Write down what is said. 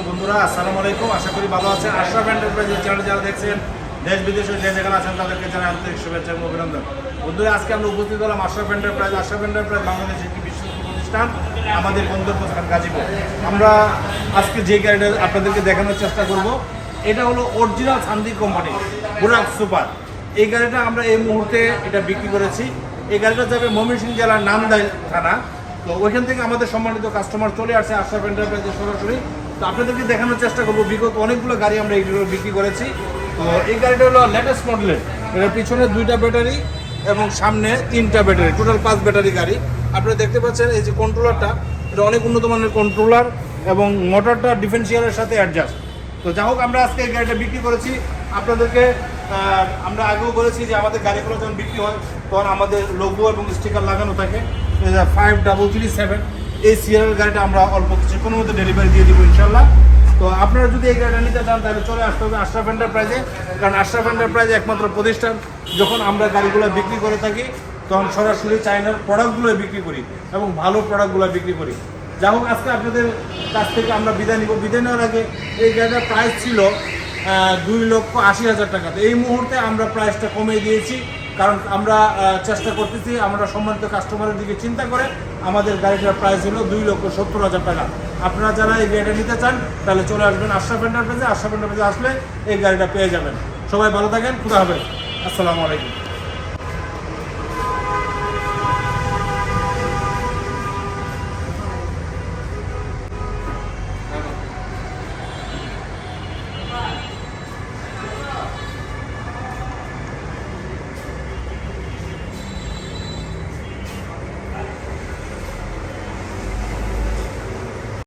Hello বন্ধুরা, আসসালামু আলাইকুম। আশা করি ভালো আছেন। আশরাফ এন্টারপ্রাইজের চ্যানেল যারা দেখছেন, দেশ, বিদেশে যে যেখানে আছেন, তাদেরকে জানাই আন্তরিক শুভেচ্ছা এবং অভিনন্দন। বন্ধুরা, আজকে আমরা উপস্থিত হলাম আশরাফ এন্টারপ্রাইজ আশরাফ এন্টারপ্রাইজ বাংলাদেশের একটি বিশ্বস্ত প্রতিষ্ঠান, আমাদের গন্তব্যস্থান গাজীপুর। আমরা আজকে যে গাড়িটা আপনাদেরকে দেখানোর চেষ্টা করব, এটা হলো অরিজিনাল সান্দি কোম্পানি বুরাক সুপার এই গাড়িটা আমরা এই মুহূর্তে এটা বিক্রি করেছি। এই গাড়িটা যাবে ময়মনসিংহ জেলার নামদাই থানা। তো ওইখান থেকে আমাদের সম্মানিত কাস্টমার চলে আসছে আশরাফ এন্টারপ্রাইজে সরাসরি। তো আপনাদেরকে দেখানোর চেষ্টা করব। বিগত অনেকগুলো গাড়ি আমরা এইগুলো বিক্রি করেছি। তো এই গাড়িটা হলো লেটেস্ট মডেলের এটার পিছনে দুইটা ব্যাটারি এবং সামনে তিনটা ব্যাটারি টোটাল পাঁচ ব্যাটারি গাড়ি। আপনারা দেখতে পাচ্ছেন এই যে কন্ট্রোলারটা এটা অনেক উন্নত মানের কন্ট্রোলার এবং মোটরটা ডিফেন্সিয়ালের সাথে অ্যাডজাস্ট তো যাই হোক, আমরা আজকে এই গাড়িটা বিক্রি করেছি। আপনাদেরকে আমরা আগেও বলেছি যে আমাদের গাড়িগুলো যখন বিক্রি হয়, তখন আমাদের লোগো এবং স্টিকার লাগানো থাকে। ফাইভ ডাবল থ্রি সেভেন এই সিরিয়ালের গাড়িটা আমরা অল্প কিছুক্ষণের মধ্যে ডেলিভারি দিয়ে দিব ইনশাল্লাহ তো আপনারা যদি এই গাড়িটা নিতে চান, তাহলে চলে আসতে হবে আশরাফ এন্টারপ্রাইজে কারণ আশরাফ এন্টারপ্রাইজে একমাত্র প্রতিষ্ঠান। যখন আমরা গাড়িগুলো বিক্রি করে থাকি, তখন সরাসরি চাইনার প্রোডাক্টগুলো বিক্রি করি এবং ভালো প্রোডাক্টগুলো বিক্রি করি। যা হোক, আজকে আপনাদের কাছ থেকে আমরা বিদায় নিব। বিদায় নেওয়ার আগে এই গাড়িটার প্রাইস ছিল দুই লক্ষ আশি হাজার টাকা। তো এই মুহূর্তে আমরা প্রাইসটা কমিয়ে দিয়েছি। কারণ আমরা চেষ্টা করতেছি, আমরা সম্মানিত কাস্টমারের দিকে চিন্তা করে আমাদের গাড়িটার প্রাইস হলো দুই লক্ষ সত্তর হাজার টাকা। আপনারা যারা এই গাড়িটা নিতে চান, তাহলে চলে আসবেন আশরাফ এন্টারপ্রাইজে আশরাফ এন্টারপ্রাইজে আসলে এই গাড়িটা পেয়ে যাবেন। সবাই ভালো থাকেন, খুদা হবে আসসালামু আলাইকুম।